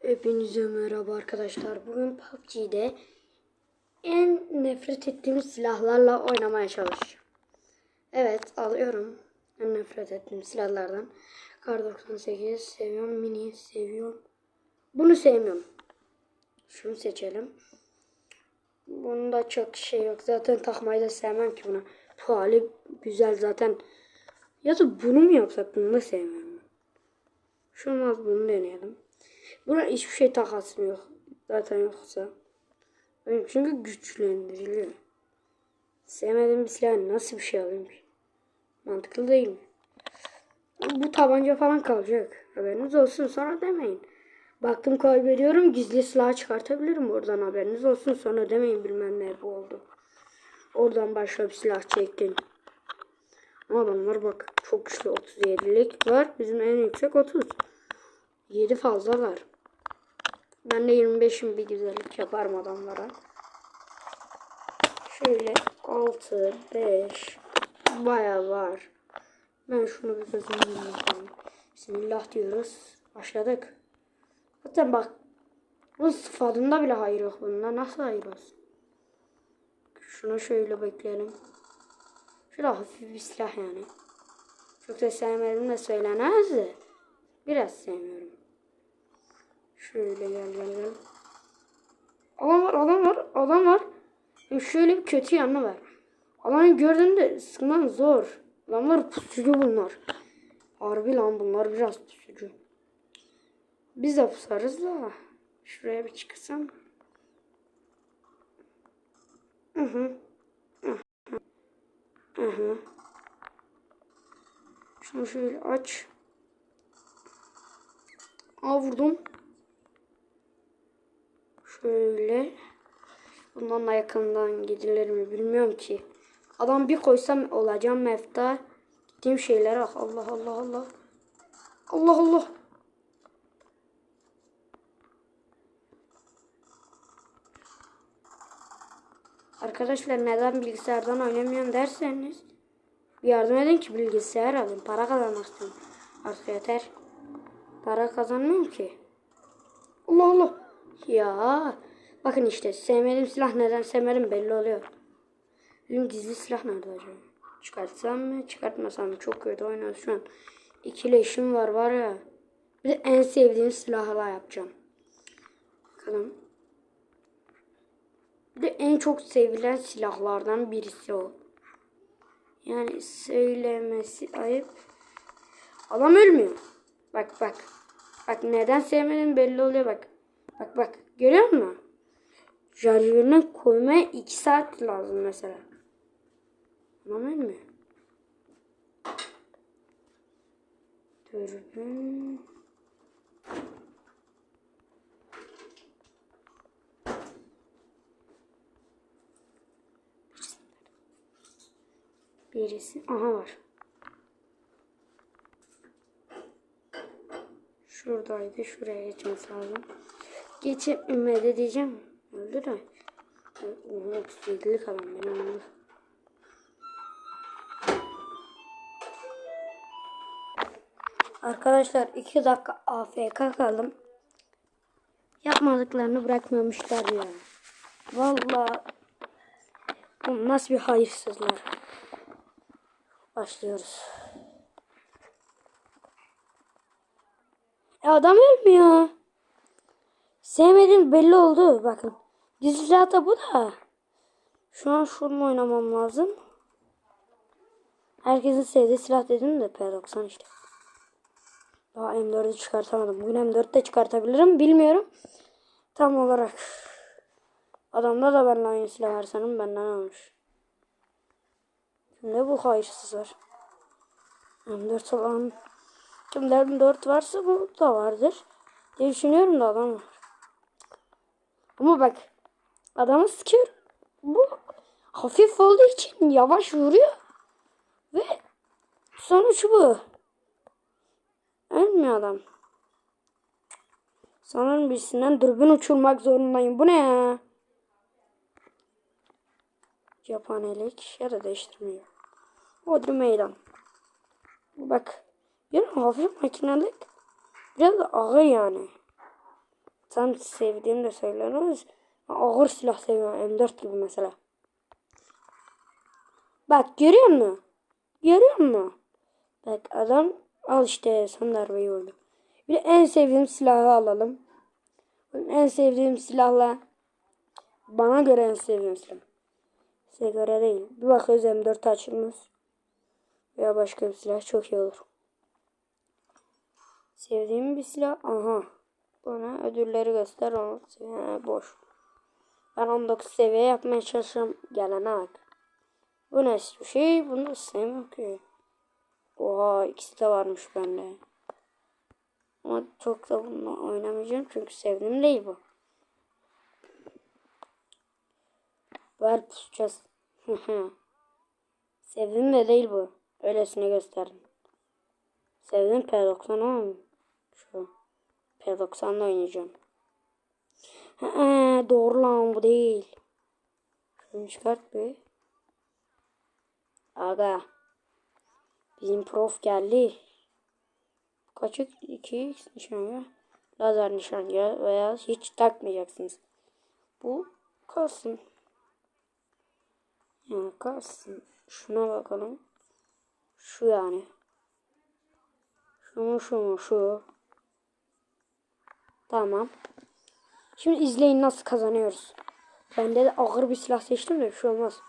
Hepinize merhaba arkadaşlar. Bugün PUBG'de en nefret ettiğim silahlarla oynamaya çalışacağım. Evet alıyorum. En nefret ettiğim silahlardan. Kar 98 seviyorum. Mini seviyorum. Bunu sevmiyorum. Şunu seçelim. Bunda çok şey yok. Zaten takmayı da sevmem ki buna. Tuali güzel zaten. Ya da bunu mu yapsak? Bunu da sevmiyorum. Şunu az bunu deneyelim. Buna hiçbir şey takasım yok. Zaten yoksa. Çünkü güçlendiriliyor. Sevmediğim bir silah nasıl bir şey alayım ki? Mantıklı değil mi? Bu tabanca falan kalacak. Haberiniz olsun sonra demeyin. Baktım kaybediyorum gizli silah çıkartabilirim oradan haberiniz olsun sonra demeyin bilmem ne bu oldu. Oradan başka bir silah çektin. Adamlar bak çok güçlü 37'lik var. Bizim en yüksek 30. 7 fazla var. Ben de 25'im bir güzellik yaparım adamlara. Şöyle 6, 5 baya var. Ben şunu bir kazanayım. Bismillah diyoruz. Başladık. Zaten bak bu sıfatında bile hayır yok bunda. Nasıl hayır olsun? Şunu şöyle bekleyelim. Şöyle hafif bir silah yani. Çok da sevmedim de söylenemez de. Biraz sevmiyorum. Şöyle gel gel gel. Adam var adam var adam var. Şöyle bir kötü yanı var. Adamı gördüğünde sıkman zor. Adamlar pusucu bunlar. Harbi lan bunlar biraz pusucu. Biz de pusarız da. Şuraya bir çıksam. Hı hı. Hı hı. Hı hı. Şunu şöyle aç. Aa vurdum. Şöyle. Bundan da yakından gidilir mi bilmiyorum ki. Adam bir koysam olacağım mefta. Gittiğim şeylere bak. Allah Allah Allah. Allah Allah. Arkadaşlar neden bilgisayardan oynamıyorum derseniz yardım edin ki bilgisayar alayım. Para kazanmak istiyorum. Artık yeter. Para kazanmıyorum ki. Allah Allah. Ya. Bakın işte sevmediğim silah neden sevmedim belli oluyor. Benim gizli silah nerede acaba? Çıkartsam mı çıkartmasam mı? Çok kötü oynuyoruz şu an. İkili işim var var ya. Bir de en sevdiğim silahla yapacağım. Bakalım. Bir de en çok sevilen silahlardan birisi o. Yani söylemesi ayıp. Adam ölmüyor. Bak bak. Bak neden sevmedim belli oluyor bak. Bak bak. Görüyor musun? Şarjörüne koymaya 2 saat lazım mesela. Adam ölmüyor. Dürbün. Birisi. Aha var. Şuradaydı. Şuraya geçmesi lazım. Geçemedi diyeceğim. Öldü de. Oha 37'lik adam benim onu. Arkadaşlar 2 dakika AFK kaldım. Yapmadıklarını bırakmamışlar ya. Vallahi bu nasıl bir hayırsızlar. Başlıyoruz. Ya adam ölmüyor. Sevmediğim belli oldu. Bakın. Gizli da bu da. Şu an şunu oynamam lazım. Herkesin sevdiği silah dedim de P90 işte. Daha M4'ü çıkartamadım. Bugün M4 de çıkartabilirim. Bilmiyorum. Tam olarak. Adamda da benimle aynı silah var sanırım benden almış. Ne bu hayırsız var? M4 olan Kimde M4 varsa bu da vardır. diye düşünüyorum da adam var. Ama bak adamı sıkıyor. Bu hafif olduğu için yavaş vuruyor. Ve sonuç bu. Ölmüyor adam. Sanırım birisinden dürbün uçurmak zorundayım. Bu ne ya? Cephanelik ya da değiştirmiyor. Odri meydan. Bak. Bir hafif makinelik. Biraz ağır yani. Tam sevdiğim de söylenemez. Ağır silah seviyorum. M4 gibi mesela. Bak görüyor musun? Görüyor musun? Bak adam al işte son darbeyi vurdu. Bir de en sevdiğim silahı alalım. Benim en sevdiğim silahla bana göre en sevdiğim silah. Size göre değil. Bir bakıyoruz M4 açılmış. Veya başka bir silah çok iyi olur. Sevdiğim bir silah. Aha. Bana ödülleri göster. Onu ha, boş. Ben 19 seviye yapmaya çalışıyorum. Gelene bak. Bu ne bir şey? Bunu sevmiyorum ki. Oha ikisi de varmış bende. Ama çok da bununla oynamayacağım çünkü sevdiğim değil bu. Ver pusacağız. sevdiğim de değil bu. Öylesine gösterdim. Sevdiğim P90 ama şu P90'da oynayacağım. doğru lan bu değil. Şunu çıkart bir. Aga. Bizim prof geldi. Kaçık 2 nişancı. Lazer nişancı veya hiç takmayacaksınız. Bu kalsın. Yani kalsın. Şuna bakalım. Şu yani. Şu mu şu şu. Tamam. Şimdi izleyin nasıl kazanıyoruz. Bende de ağır bir silah seçtim de bir şey olmaz.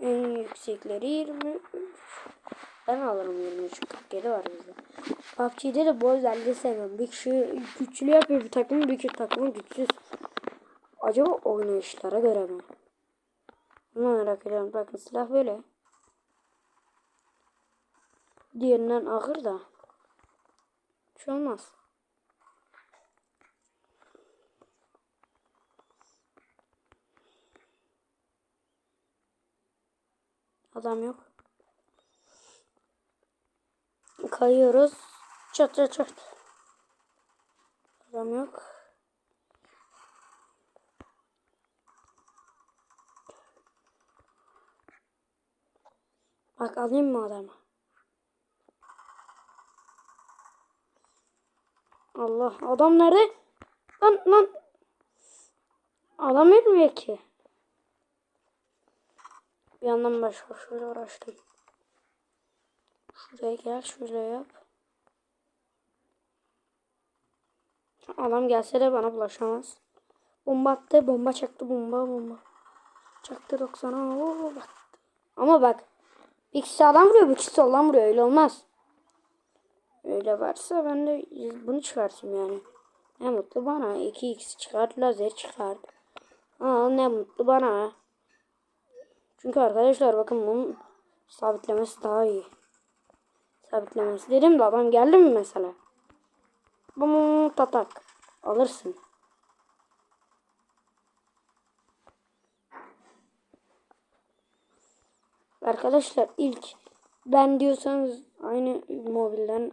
En yüksekleri 23. Ben alırım 23 47 var bizde. PUBG'de de bu özelliği sevmem. Bir kişi güçlü yapıyor bir takım bir kişi takımı güçsüz. Acaba oynayışlara göre mi? Bunu merak ediyorum. Bakın silah böyle. Diğerinden ağır da. Hiç şey olmaz. Adam yok. Kayıyoruz. Çat çat çat. Adam yok. Bak alayım mı adamı? Allah adam nerede? Lan lan. Adam ölmüyor ki. Bir yandan başka şöyle uğraştım. Şuraya gel şöyle yap. Adam gelse de bana bulaşamaz. Bomba attı bomba çaktı bomba bomba. Çaktı 90'a oo bak. Ama bak. Bir kişi adam vuruyor bir kişi vuruyor öyle olmaz. Öyle varsa ben de bunu çıkartayım yani. Ne mutlu bana. 2x çıkart lazer çıkart. Aa ne mutlu bana. Çünkü arkadaşlar bakın bunun sabitlemesi daha iyi. Sabitlemesi dedim de adam geldi mi mesela? Bum tatak. Alırsın. Arkadaşlar ilk ben diyorsanız aynı mobilden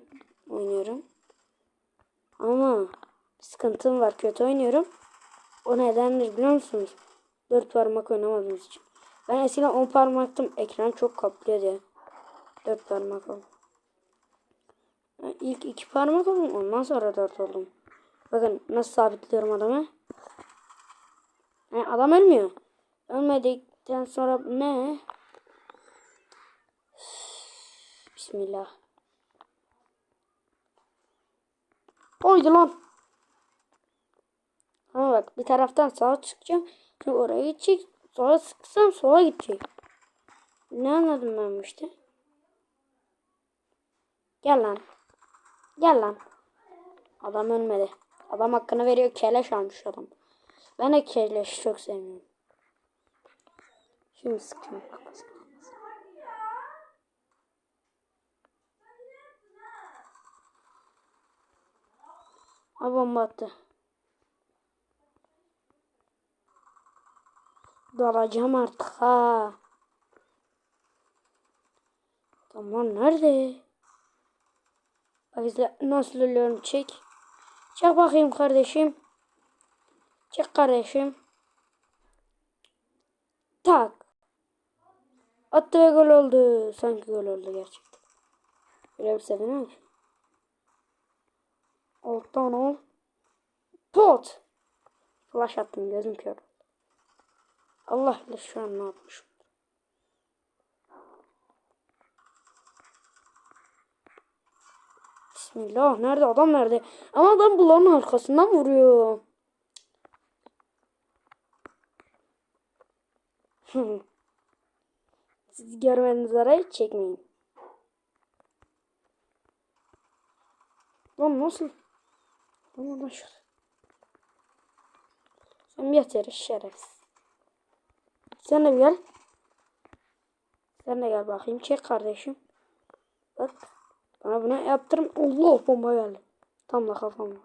oynuyorum. Ama sıkıntım var kötü oynuyorum. O nedendir biliyor musunuz? Dört parmak oynamadığımız için. Ben eskiden 10 parmaktım. Ekran çok kaplıyor diye. 4 parmak oldum. Yani ilk 2 parmak oldum. Ondan sonra 4 oldum. Bakın nasıl sabitliyorum adamı. Yani adam ölmüyor. Ölmedikten sonra ne? Bismillah. Oydu lan. Ama bak bir taraftan sağa çıkacağım. Şimdi oraya gidecek. Sola sıksam sola gidecek. Ne anladım ben işte? Gel lan. Gel lan. Adam ölmedi. Adam hakkını veriyor. Keleş almış adam. Ben de keleş çok sevmiyorum. Şimdi sıkıyorum. Ha bomba attı. Dalacağım artık ha. Tamam nerede? Bak izle nasıl ölüyorum çek. Çek bakayım kardeşim. Çek kardeşim. Tak. Attı ve gol oldu. Sanki gol oldu gerçekten. Böyle bir sevinir? Alttan al. Pot. Flash attım gözüm kör. Allah bilir şu an ne yapmışım. Bismillah. Nerede adam nerede? Ama adam bulanın arkasından vuruyor. Siz görmeniz arayı çekmeyin. Lan nasıl? Lan şurada. Sen bir yat yere şerefsiz. Sen de gel. Sen de gel bakayım. Çek kardeşim. Bak. Bana bunu yaptırım. Allah bomba geldi. Tam da kafama.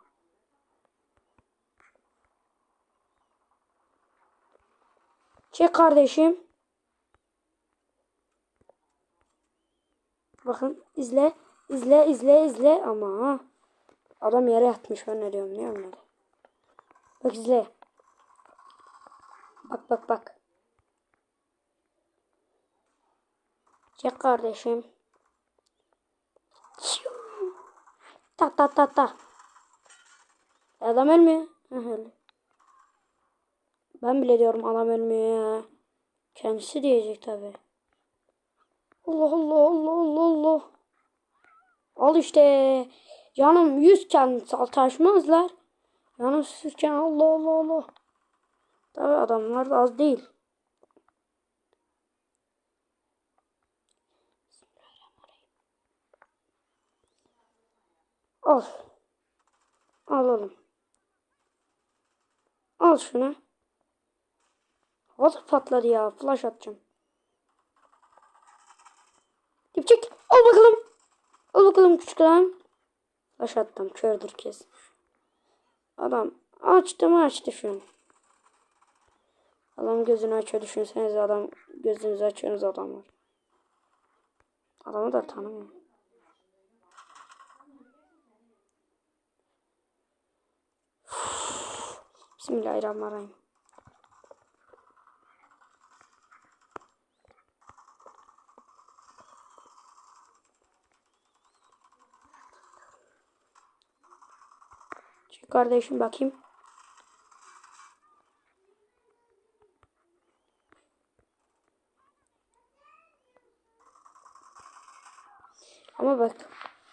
Çek kardeşim. Bakın izle. izle izle izle ama ha. Adam yere yatmış ben ne diyorum ne anladım. Bak izle. Bak bak bak. Çek kardeşim. Ta ta ta ta. Adam ölmüyor. Ben bile diyorum adam ölmüyor ya. Kendisi diyecek tabi. Allah Allah Allah Allah Allah. Al işte. Canım yüzken taşmazlar. Canım sürken Allah Allah Allah. Tabi adamlar da az değil. Al. Al oğlum. Al şunu. Havada patladı ya. Flash atacağım. Dipçik. Al bakalım. Al bakalım küçük adam. Flash attım. Kördür kes. Adam açtı mı açtı şu an. Adam gözünü açıyor düşünsenize adam gözünüzü açıyorsunuz adam var. Adamı da tanımıyorum. Bismillahirrahmanirrahim. Çık kardeşim bakayım. Ama bak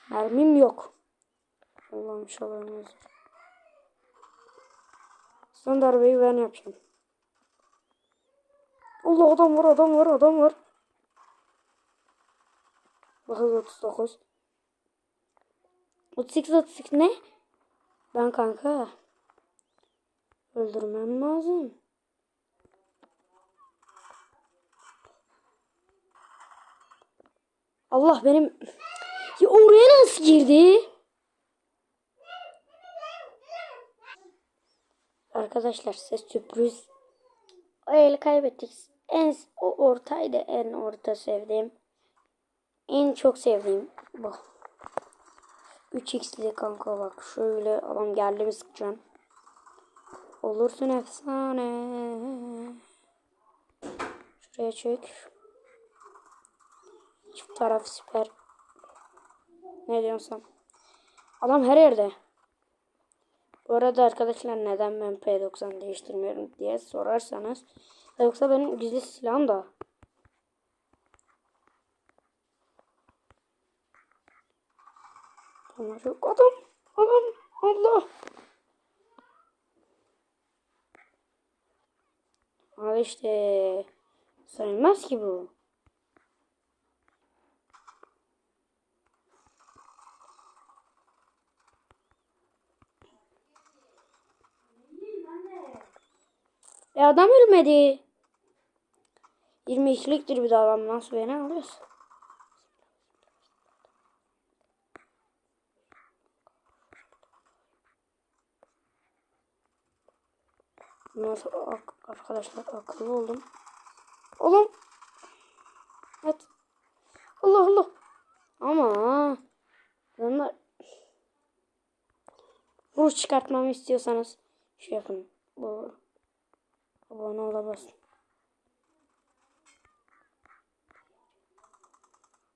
mermim yok. Allah'ım olmaz. Son darbeyi ben yapacağım. Allah adam var adam var adam var. Bakız 39. 38 38 ne? Ben kanka. Öldürmem lazım. Allah benim ya oraya nasıl girdi? Arkadaşlar size sürpriz. O eli kaybettik. En o ortaydı en orta sevdiğim. En çok sevdiğim bu. 3x'li kanka bak şöyle adam geldi mi sıkacağım. Olursun efsane. Şuraya çek. Çift taraf süper. Ne diyorsun? Adam her yerde. Bu arada arkadaşlar neden ben P90 değiştirmiyorum diye sorarsanız. Yoksa benim gizli silahım da. Onlar yok. Adam. Adam. Allah. Al işte. Sayılmaz ki bu. E adam ölmedi. 22'liktir bir de adam nasıl beni alıyorsun? Nasıl arkadaşlar akıllı oldum. Oğlum. Evet. Allah Allah. Ama bunlar vuruş çıkartmamı istiyorsanız şey yapın. Bu abone olamazsın.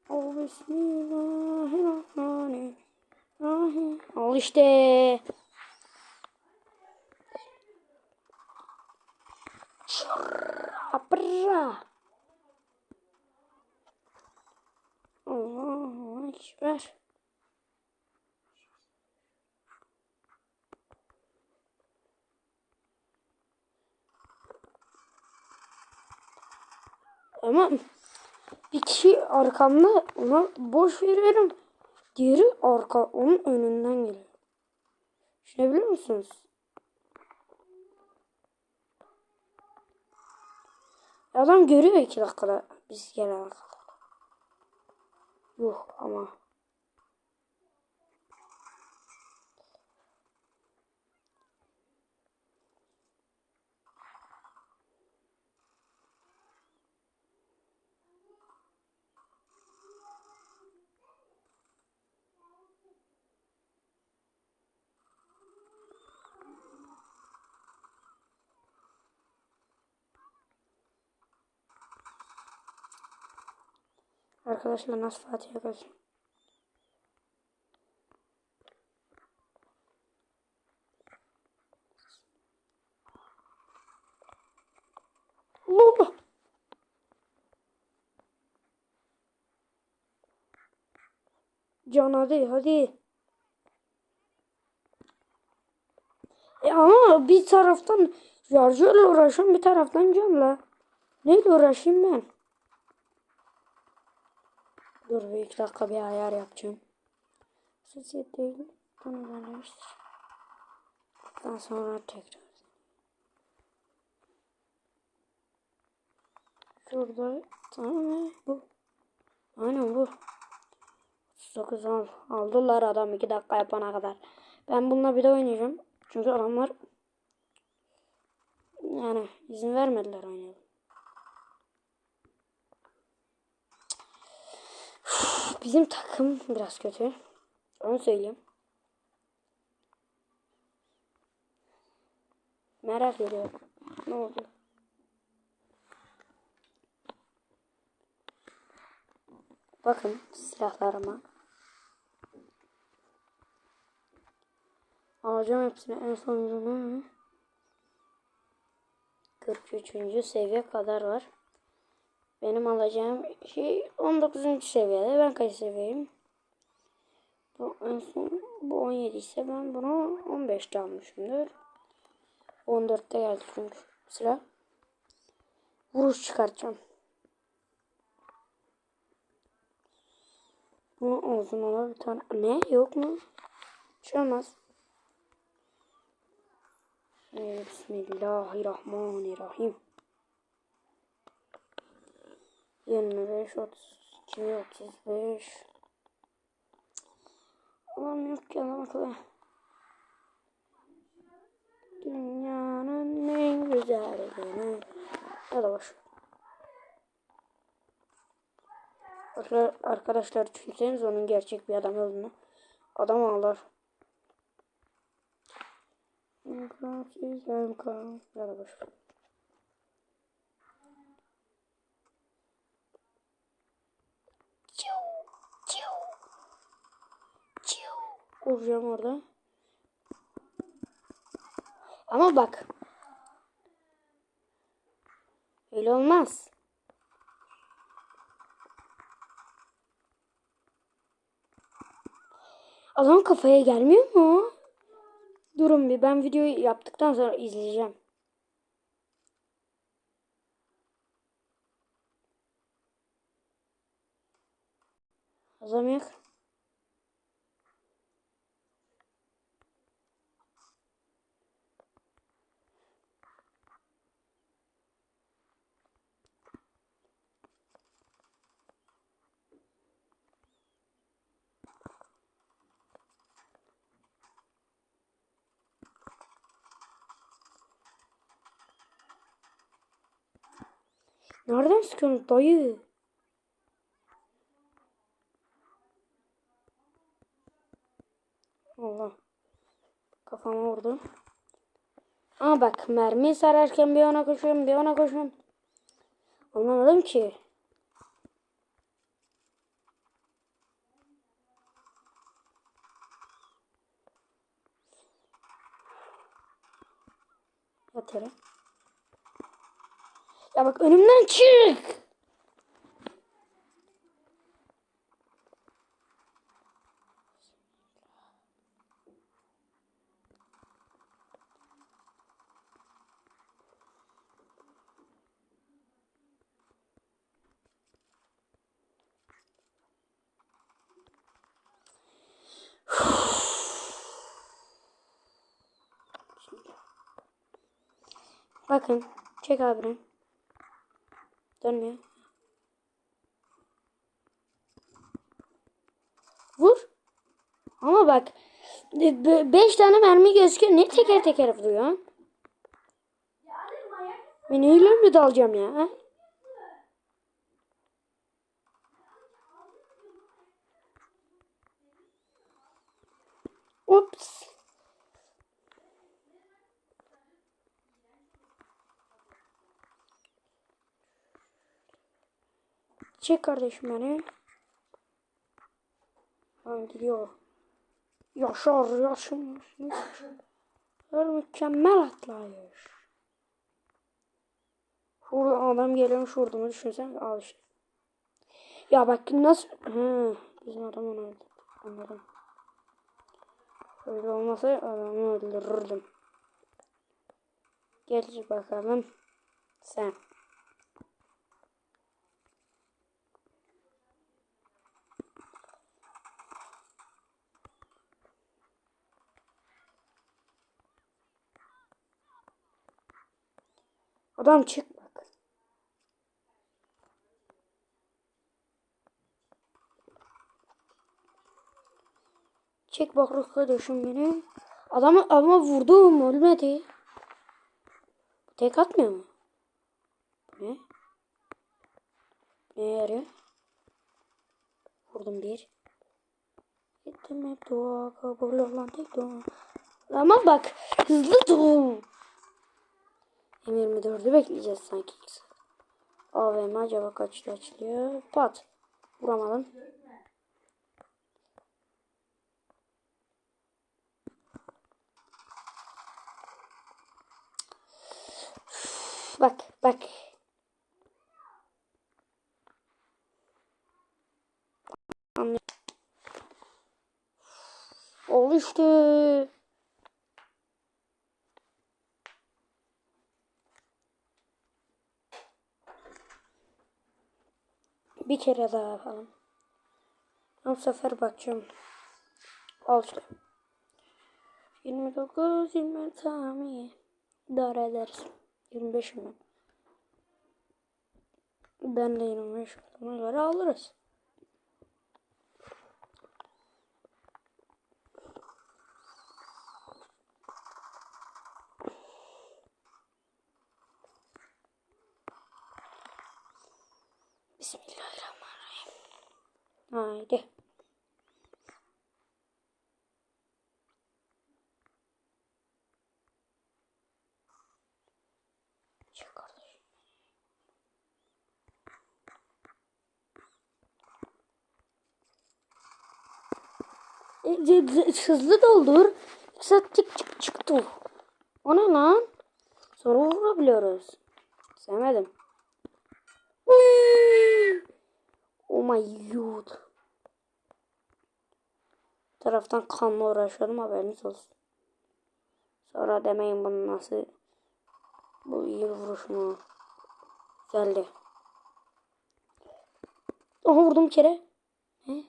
Oh, Bismillahirrahmanirrahim. Al işte. Abra. Allahu Ekber. Ama bir kişi arkamda ona boş veriyorum. Diğeri arka onun önünden geliyor. Düşünebiliyor musunuz? Adam görüyor iki dakikada biz kadar. Yok ama. Arkadaşlar nasıl Fatih'e kalsın? Allah! Can hadi hadi. E ama bir taraftan şarjörle uğraşıyorum bir taraftan canla. Neyle uğraşayım ben? Dur bir iki dakika bir ayar yapacağım. Sesi değil. Bunu vermiştir. Daha sonra tekrar. Şurada tamam mı? Bu. Aynen bu. 39 al. Aldılar adam 2 dakika yapana kadar. Ben bununla bir de oynayacağım. Çünkü adamlar yani izin vermediler oynayalım. Bizim takım biraz kötü. Onu söyleyeyim. Merak ediyorum. Ne oldu? Bakın silahlarıma. Alacağım hepsini en sonunda. 43. seviye kadar var. Benim alacağım şey 19. seviyede. Ben kaç seviyeyim? Bu en son bu 17 ise ben bunu 15'te almışımdır. 14'te geldi çünkü sıra. Vuruş çıkartacağım. Bu olsun ona bir tane. Ne? Yok mu? Hiç olmaz. Bismillahirrahmanirrahim. 25, 32, 35. Allah'ım yok ki adam akıllı. Dünyanın en güzel günü. Hadi boş. Arkadaşlar düşünseniz onun gerçek bir adam olduğunu. Adam ağlar. İmkansız imkan. Hadi boş. Vuracağım orada. Ama bak. Öyle olmaz. Adam kafaya gelmiyor mu? Durun bir ben videoyu yaptıktan sonra izleyeceğim. Adam yok. Nereden sıkıyorsun dayı? Allah. Kafama vurdu. Ama bak mermi sararken bir ona koşuyorum bir ona koşuyorum. Anlamadım ki. At yere. Ya bak önümden çık. Bakın. Çek abini. Dönmüyor. Vur. Ama bak. 5 tane mermi gözüküyor. Ne teker teker vuruyor? Ben öyle mi dalacağım ya? ha? Çek kardeşim beni. Tamam gidiyor. Yaşar yaşın. Her mükemmel atlayış. Şurada adam geliyormuş vurduğumu düşünsen al işte. Ya bak nasıl... Hı, bizim adam onu. Anladım. Öyle olmasa adamı öldürürdüm. Gel bakalım. Sen. Adam çık bak. Çek bak arkadaşım beni. Adamı ama vurdum ölmedi. Tek atmıyor mu? Ne? Ne yarıyor? Vurdum bir. Gittim hep dua kabul olan tek dua. Ama bak hızlı dur. M24'ü bekleyeceğiz sanki. AVM acaba kaçta açılıyor? Pat. Vuramadım. Bak bak. Anlıyorum. Bir kere daha yapalım. Bu sefer bakacağım. İşte. 29, 20 tamam iyi. İdare ederiz. 25 mi? Ben de 25 olduğuna göre alırız. Bismillahirrahmanirrahim. Haydi. Hızlı doldur. Saat çık çık çıktı. O ne lan? Sonra vurabiliyoruz. Sevmedim. Oh my god. Taraftan kanla uğraşıyorum haberiniz olsun. Sonra demeyin bunu nasıl bu iyi vuruş mu? Geldi. Aha vurdum bir kere. He?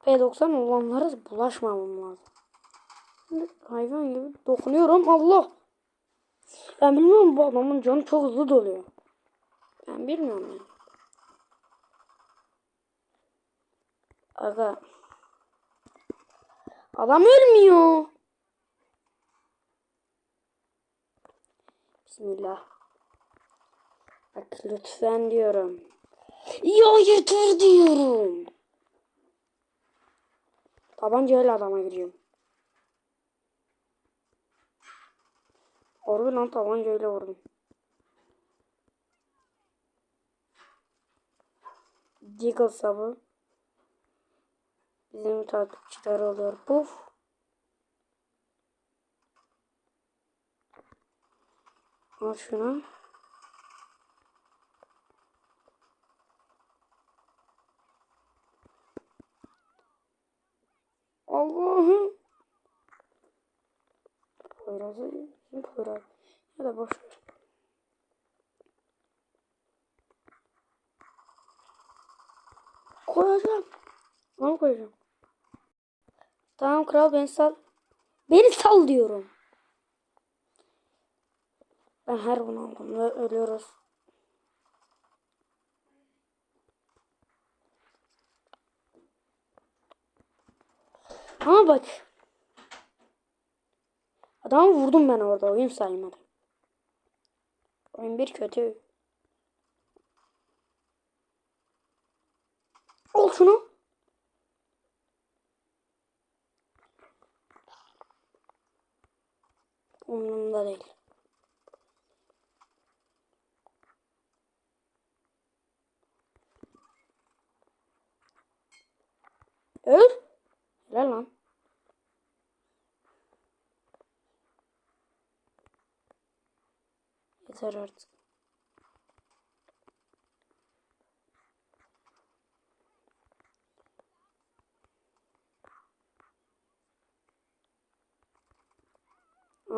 P90 olanlara bulaşmamam lazım. Hayvan gibi dokunuyorum. Allah. Ben bilmiyorum bu adamın canı çok hızlı doluyor. Ben bilmiyorum yani. Aga. Adam ölmüyor. Bismillah. Bak lütfen diyorum. Ya yeter diyorum. Tabancayla adama gireceğim. Harbi lan tabancayla vurdum. Deagle sabı. Bizim takipçiler oluyor. Puf. Al şunu. Allah'ım. Poyraz'ı bizim Poyraz. Ya da boş ver. Koyacağım. Onu koyacağım. Tamam kral beni sal. Beni sal diyorum. Ben her bunu ve ölüyoruz. Ama bak. Adamı vurdum ben orada. Oyun saymadı. Oyun bir kötü. Al şunu. Umurumda değil. Öl. Helal lan. Yeter artık.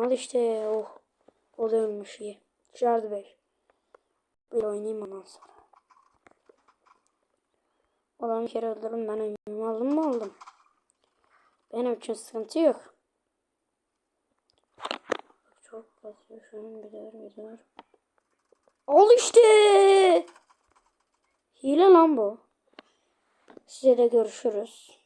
Al işte oh. O da ölmüş iyi. Şardı bey. Bir oynayayım ondan sonra. Olan bir kere öldürdüm ben oyunumu aldım mı aldım. Benim için sıkıntı yok. Çok basıyor şu an bir dur. Al işte. Hile lan bu. Size de görüşürüz.